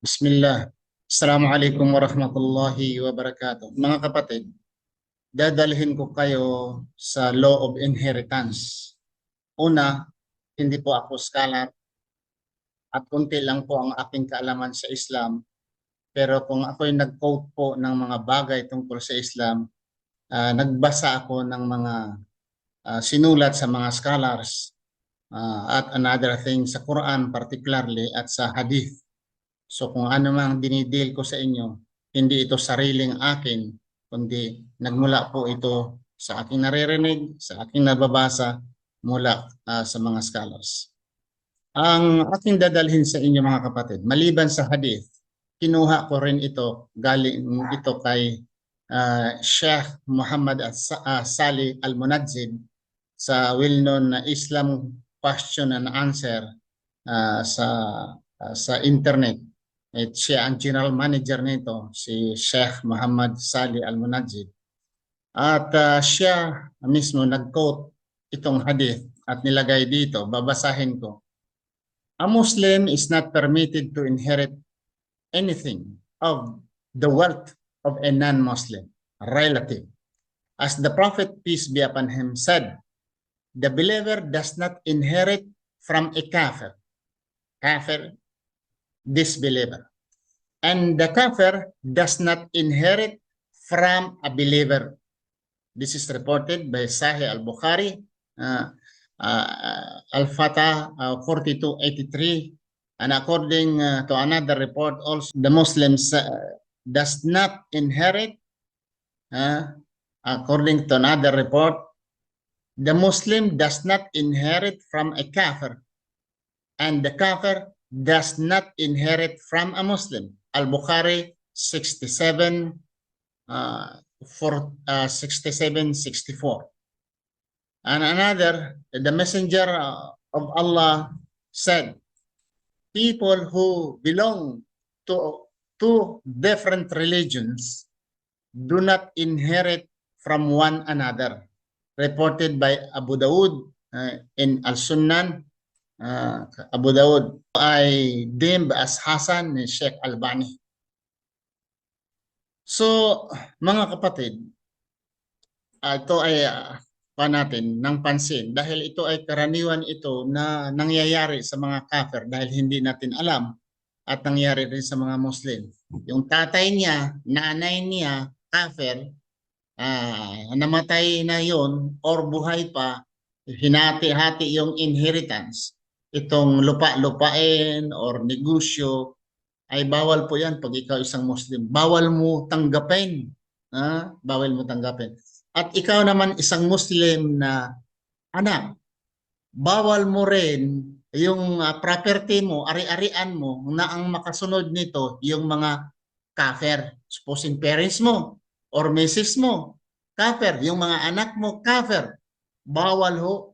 Bismillah. Assalamualaikum warahmatullahi wabarakatuh. Mga kapatid, dadalhin ko kayo sa law of inheritance. Una, hindi po ako scholar at kunti lang po ang aking kaalaman sa Islam. Pero kung ako'y nag-quote po ng mga bagay tungkol sa Islam, ah, nagbasa ako ng mga ah, sinulat sa mga scholars ah, at another thing sa Quran particularly at sa Hadith. So kung ano mang dinidil ko sa inyo, hindi ito sariling akin, kundi nagmula po ito sa aking naririnig, sa aking nababasa mula ah, sa mga scholars. Ang aking dadalhin sa inyo mga kapatid, maliban sa hadith, kinuha ko rin ito, galing ito kay ah, Sheikh Muhammad As- ah, Sali Al-Munadzid sa well-known na Islam question and answer ah, sa ah, sa internet. At siya ang general manager nito, si Sheikh Muhammad Sali Al-Munajjid. At ah, siya mismo nag-quote itong hadith at nilagay dito, babasahin ko. A Muslim is not permitted to inherit anything of the wealth of a non-Muslim relative. As the Prophet, peace be upon him, said, the believer does not inherit from a kafir. Kafir disbeliever. And the kafir does not inherit from a believer. This is reported by Sahih al-Bukhari, uh, uh, Al-Fatah uh, 4283. And according uh, to another report, also the Muslims does not inherit, uh, according to another report, the Muslim does not inherit from a kafir and the kafir does not inherit from a Muslim. Al-Bukhari 67 uh, for uh, 67 64. And another, the messenger uh, of Allah said, people who belong to two different religions do not inherit from one another. Reported by Abu Dawood uh, in Al-Sunnan uh, Abu Dawood ay deemed as Hasan ni Sheikh Albani. So, mga kapatid, ah, ito ay uh, pa natin ng pansin dahil ito ay karaniwan ito na nangyayari sa mga kafir dahil hindi natin alam at nangyari rin sa mga Muslim. Yung tatay niya, nanay niya, kafir, ah, namatay na yon or buhay pa, hinati-hati yung inheritance itong lupa-lupain or negosyo ay bawal po yan pag ikaw isang Muslim. Bawal mo tanggapin. Ha? Bawal mo tanggapin. At ikaw naman isang Muslim na anak, bawal mo rin yung uh, property mo, ari-arian mo na ang makasunod nito yung mga kafir. Supposing parents mo or misis mo, kafir. Yung mga anak mo, kafir. Bawal ho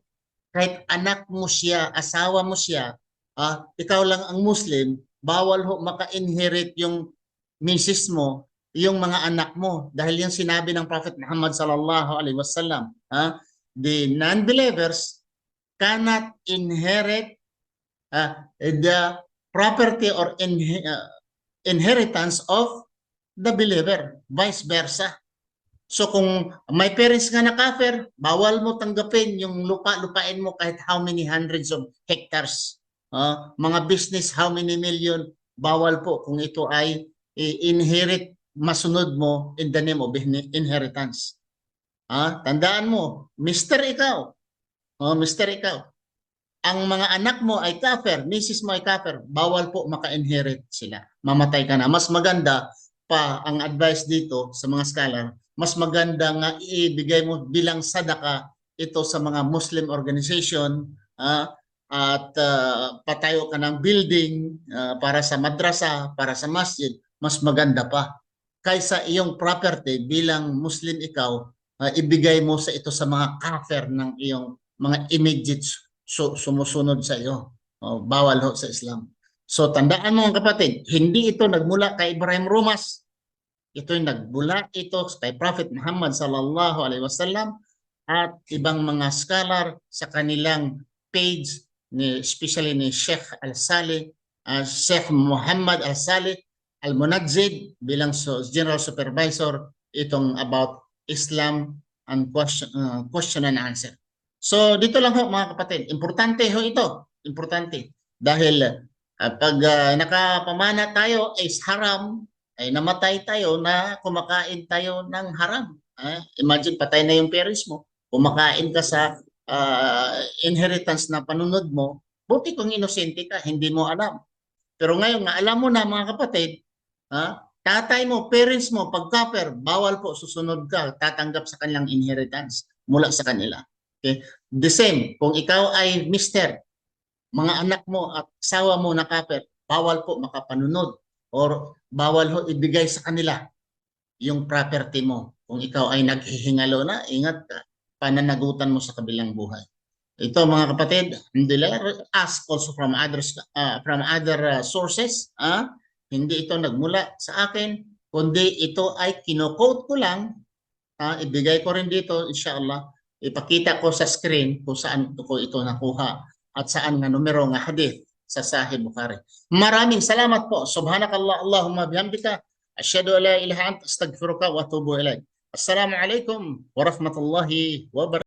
kahit anak mo siya, asawa mo siya, ah, ikaw lang ang Muslim, bawal ho maka-inherit yung misis mo, yung mga anak mo. Dahil yung sinabi ng Prophet Muhammad sallallahu alaihi wasallam, ah, the non-believers cannot inherit ah, the property or inhe- ah, inheritance of the believer, vice versa. So kung may parents nga na kafir, bawal mo tanggapin yung lupa-lupain mo kahit how many hundreds of hectares. Ah, mga business, how many million, bawal po kung ito ay i-inherit, masunod mo in the name of in- inheritance. Ah, tandaan mo, Mr. Ikaw, oh, Mr. Ikaw, ang mga anak mo ay kafir, misis mo ay kafir, bawal po maka-inherit sila. Mamatay ka na. Mas maganda pa ang advice dito sa mga scholar, mas maganda nga ibigay mo bilang sadaka ito sa mga Muslim organization ah, at ah, patayo ka ng building ah, para sa madrasa, para sa masjid, mas maganda pa. Kaysa iyong property bilang Muslim ikaw, ah, ibigay mo sa ito sa mga kafir ng iyong mga immediate su- sumusunod sa iyo. Oh, bawal ho sa Islam. So tandaan mo kapatid, hindi ito nagmula kay Ibrahim Rumas, ito'y nagbula ito kay Prophet Muhammad sallallahu alaihi wasallam at ibang mga scholar sa kanilang page ni especially ni Sheikh Al-Saleh uh, Sheikh Muhammad Al-Salih Al-Munajjid bilang so, General Supervisor itong about Islam and question, uh, question and answer. So dito lang ho mga kapatid, importante ho ito, importante. Dahil uh, pag uh, nakapamana tayo is haram, ay namatay tayo na kumakain tayo ng haram. Ah, imagine patay na yung parents mo, kumakain ka sa uh, inheritance na panunod mo, buti kung inosente ka, hindi mo alam. Pero ngayon nga, alam mo na mga kapatid, ha, tatay mo, parents mo, pag copper, bawal po susunod ka, tatanggap sa kanilang inheritance mula sa kanila. Okay? The same, kung ikaw ay mister, mga anak mo at asawa mo na copper, bawal po makapanunod or bawal ho ibigay sa kanila yung property mo. Kung ikaw ay naghihingalo na, ingat ka, pananagutan mo sa kabilang buhay. Ito mga kapatid, alhamdulillah, ask also from others uh, from other uh, sources, ah, hindi ito nagmula sa akin, kundi ito ay kino-quote ko lang, ah, ibigay ko rin dito inshallah, ipakita ko sa screen kung saan ko ito nakuha at saan nga numero nga hadith sa Sahih Bukhari. Maraming salamat po. Subhanakallah Allahumma bihamdika asyhadu an la ilaha anta astaghfiruka wa atubu ilaik. Assalamu alaikum warahmatullahi wabarakatuh.